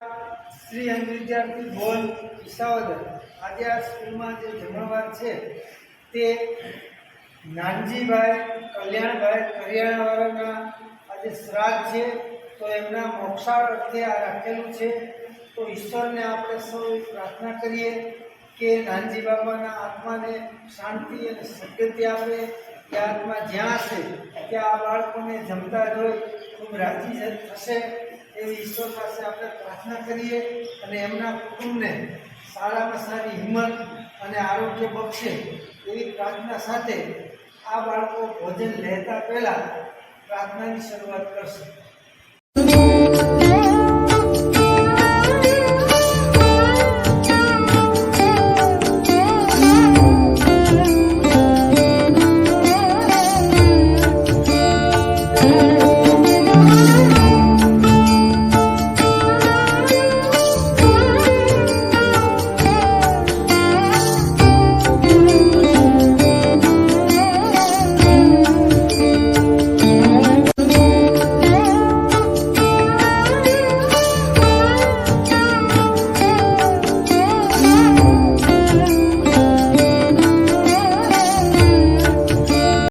શ્રી અંગ વિદ્યાર્થી બોલ વિસાવદર. આજે આ સ્કૂલમાં જે જમણવાર છે, તે નાનજીભાઈ, કલ્યાણભાઈ કરિયાણાવાળાના આજે શ્રાદ્ધ છે. તો એમના મોક્ષાળ અર્થે આ રાખેલું છે. તો ઈશ્વરને આપણે સૌ પ્રાર્થના કરીએ કે નાનજી બાબાના આત્માને શાંતિ અને સદગતિ આપે. કે આત્મા જ્યાં હશે, ત્યાં આ બાળકોને જમતા જોઈ ખૂબ રાજી થશે. એવી ઈશ્વર પાસે આપણે પ્રાર્થના કરીએ અને એમના કુટુંબને સારામાં સારી હિંમત અને આરોગ્ય બક્ષે એવી પ્રાર્થના સાથે આ બાળકો ભોજન લેતા પહેલાં પ્રાર્થનાની શરૂઆત કરશે.